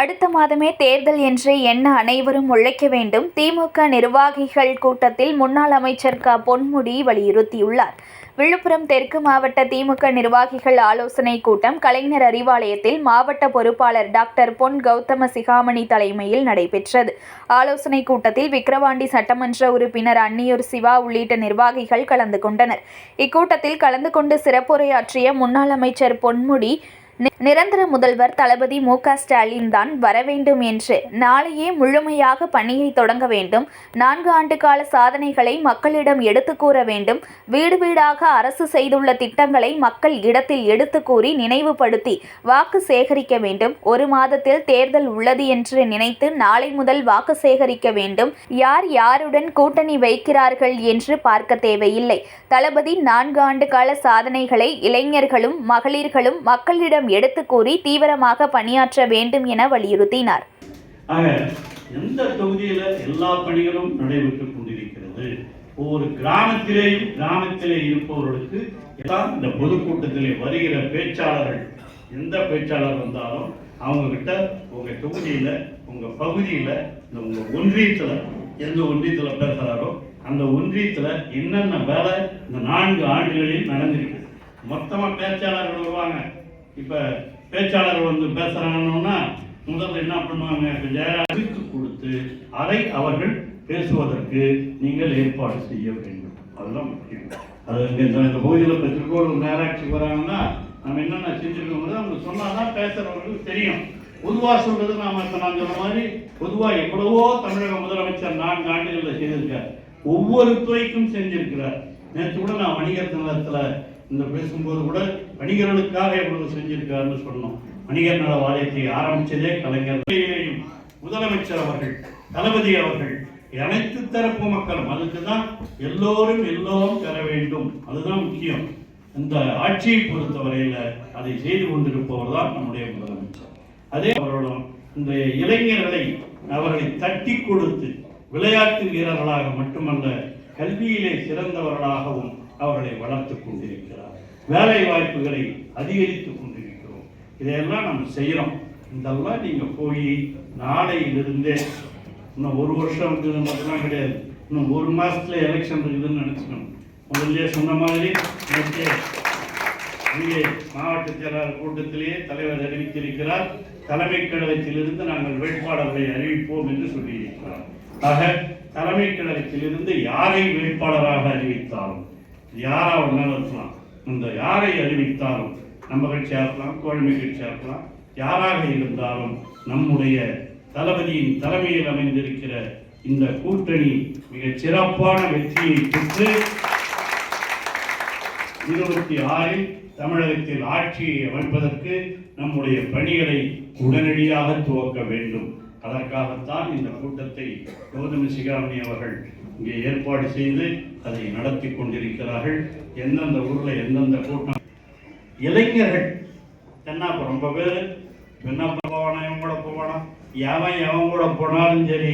அடுத்த மாதமே தேர்தல் என்று எண்ண அனைவரும் உழைக்க வேண்டும். திமுக நிர்வாகிகள் கூட்டத்தில் முன்னாள் அமைச்சர் க. பொன்முடி வலியுறுத்தியுள்ளார். விழுப்புரம் தெற்கு மாவட்ட திமுக நிர்வாகிகள் ஆலோசனை கூட்டம் கலைஞர் அறிவாலயத்தில் மாவட்ட பொறுப்பாளர் டாக்டர் பொன் கௌதம சிகாமணி தலைமையில் நடைபெற்றது. ஆலோசனை கூட்டத்தில் விக்கிரவாண்டி சட்டமன்ற உறுப்பினர் அன்னியூர் சிவா உள்ளிட்ட நிர்வாகிகள் கலந்து கொண்டனர். இக்கூட்டத்தில் கலந்து கொண்டு சிறப்புரையாற்றிய முன்னாள் அமைச்சர் பொன்முடி நிரந்தர முதல்வர் தளபதி மு க ஸ்டாலின் தான் வர வேண்டும் என்று. நாளையே முழுமையாக பணியை தொடங்க வேண்டும். நான்கு ஆண்டு கால சாதனைகளை மக்களிடம் எடுத்து கூற வேண்டும். வீடு வீடாக அரசு செய்துள்ள திட்டங்களை மக்கள் இடத்தில் எடுத்து கூறி நினைவுபடுத்தி வாக்கு சேகரிக்க வேண்டும். ஒரு மாதத்தில் தேர்தல் உள்ளது என்று நினைத்து நாளை முதல் வாக்கு சேகரிக்க வேண்டும். யார் யாருடன் கூட்டணி வைக்கிறார்கள் என்று பார்க்க தேவையில்லை. தளபதி நான்கு ஆண்டு கால சாதனைகளை இளைஞர்களும் மகளிர்களும் மக்களிடம் எடுத்து கூறி தீவிரமாக பணியாற்ற வேண்டும் என வலியுறுத்தினார். ஆக எந்த தொகுதியில எல்லா பணிகளும் நடைபெற்றுக் கொண்டிருக்கிறது ஒவ்வொரு கிராமத்திலேயும் கிராமத்திலே இருப்பவர்களுக்கு எல்லாம் இந்த பொதுக்கூட்டத்திலே வருகிற பேச்சாளர்கள் எந்த பேச்சாளர் வந்தாலும் அவங்க கிட்ட தொகுதியில் தொகுதியில உங்க பகுதியில இந்த உங்கள் ஒன்றியத்தில் எந்த ஒன்றியத்தில் பேசுறாரோ அந்த ஒன்றியத்தில் என்னென்ன வேலை இந்த நான்கு ஆண்டுகளில் நடந்திருக்கு. மொத்தமாக பேச்சாளர்கள் வருவாங்க. இப்போ பேச்சாளர் வந்து பேசுகிறாங்கன்னா முதல்ல என்ன பண்ணுவாங்க? ஜெயராஜுக்கு கொடுத்து அதை அவர்கள் பேசுவதற்கு நீங்கள் ஏற்பாடு செய்ய வேண்டும். அதுதான் முக்கியம். அது இந்த இந்த பகுதியில் இப்போ திருக்கோளூர் நேராட்சி வராங்கன்னா நம்ம என்னென்ன செஞ்சுருக்கோம் அவங்க சொன்னாதான் பேசுகிறவங்களுக்கு தெரியும். பொதுவாக சொல்றது நாம இப்போ நான் சொன்ன மாதிரி பொதுவாக எவ்வளவோ தமிழக முதலமைச்சர் நான்கு ஆண்டுகளில் செய்திருக்கார். ஒவ்வொரு துறைக்கும் செஞ்சிருக்கிறார். நேற்று கூட நான் வணிகர் நிலத்தில் இந்த பேசும்போது கூட வணிகர்களுக்காக எவ்வளவு செஞ்சிருக்காருன்னு சொன்னோம் வணிகர் நல வாரியத்தை ஆரம்பித்ததே கலைஞர். முதலமைச்சர் அவர்கள் தளபதி அவர்கள் அனைத்து தரப்பு மக்களும் அதுக்கு தான் எல்லோரும் எல்லோரும் பெற வேண்டும். அதுதான் முக்கியம். இந்த ஆட்சியை பொறுத்தவரையில் அதை செய்து கொண்டிருப்பவர் தான் நம்முடைய முதலமைச்சர். அதே அவர்களும் இந்த இளைஞர்களை அவர்களை தட்டி கொடுத்து விளையாட்டு வீரர்களாக மட்டுமல்ல கல்வியிலே சிறந்தவர்களாகவும் அவர்களை வளர்த்துக் கொண்டிருக்கிறார். வேலை வாய்ப்புகளை அதிகரித்து கொண்டிருக்கிறோம். இதையெல்லாம் நம்ம செய்கிறோம் இதெல்லாம் நீங்கள் போய் நாளையிலிருந்தே இன்னும் ஒரு வருஷம் இருக்குது மட்டும்லாம் கிடையாது. இன்னும் ஒரு மாதத்தில் எலெக்ஷன் இருக்குதுன்னு நினச்சிக்கணும். முதல்ல சொன்ன மாதிரி நேற்று இங்கே மாவட்ட செயலாளர் கூட்டத்திலேயே தலைவர் அறிவித்திருக்கிறார். தலைமை கழகத்திலிருந்து நாங்கள் வேட்பாளர்களை அறிவிப்போம் என்று சொல்லியிருக்கிறார். ஆக தலைமை கழகத்திலிருந்து யாரை வேட்பாளராக அறிவித்தாலும் யாராக வேணாலும் இருக்கலாம். இந்த யாரை அறிவித்தாலும் நம்ம கட்சியாக இருக்கலாம் தோழமை கட்சியாக இருக்கலாம் யாராக இருந்தாலும் நம்முடைய தளபதியின் தலைமையில் அமைந்திருக்கிற இந்த கூட்டணி மிகச் சிறப்பான வெற்றியை பெற்று இருபத்தி ஆறில் தமிழகத்தில் ஆட்சியை அமைப்பதற்கு நம்முடைய பணிகளை உடனடியாக துவக்க வேண்டும். அதற்காகத்தான் இந்த கூட்டத்தை கௌதமி சிகாமணி அவர்கள் இங்கே ஏற்பாடு செய்து அதை நடத்தி கொண்டிருக்கிறார்கள். எந்தெந்த ஊர்ல எந்தெந்த கூட்டம். இளைஞர்கள் என்ன ரொம்ப பேர். என்ன போவானா இவன் கூட போவானா? எவன் எவன் கூட போனாலும் சரி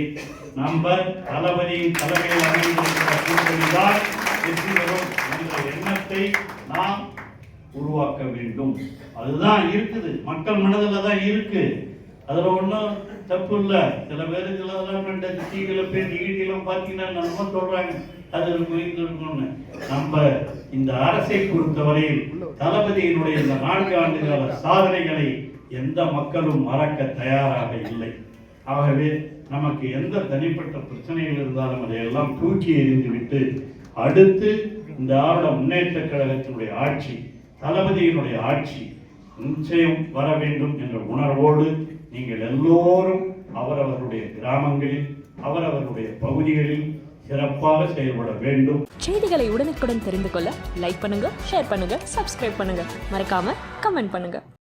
நம்ம தளபதியின் தலைமையில் அமைந்திருக்கிற கூட்டணி தான் வெற்றி பெறும் என்ற எண்ணத்தை நாம் உருவாக்க வேண்டும். அதுதான் இருக்குது. மக்கள் மனதில் தான் இருக்கு. அதில் ஒன்றும் தப்பு இல்லை சில பேருக்கு எல்லாம் ரெண்டு டிவியில் பேர் ஈட்டிலாம் பார்த்தீங்கன்னா நம்ம சொல்றாங்க அது இருக்கும் இருக்கும்னு. நம்ம இந்த அரசை பொறுத்தவரையில் தளபதியினுடைய இந்த நான்கு ஆண்டு கால சாதனைகளை எந்த மக்களும் மறக்க தயாராக இல்லை. ஆகவே நமக்கு எந்த தனிப்பட்ட பிரச்சனைகள் இருந்தாலும் அதையெல்லாம் தூக்கி எறிந்துவிட்டு அடுத்து இந்த ஆட முன்னேற்ற கழகத்தினுடைய ஆட்சி தளபதியினுடைய ஆட்சி நிச்சயம் வர வேண்டும் என்ற உணர்வோடு நீங்கள் எல்லோரும் அவரவர்களுடைய கிராமங்களில் அவரவர்களுடைய பகுதிகளில் சிறப்பாக செயல்பட வேண்டும். செய்திகளை உடனுக்குடன் தெரிந்து கொள்ள லைக் பண்ணுங்க ஷேர் பண்ணுங்க சப்ஸ்கிரைப் பண்ணுங்க. மறக்காம கமெண்ட் பண்ணுங்க.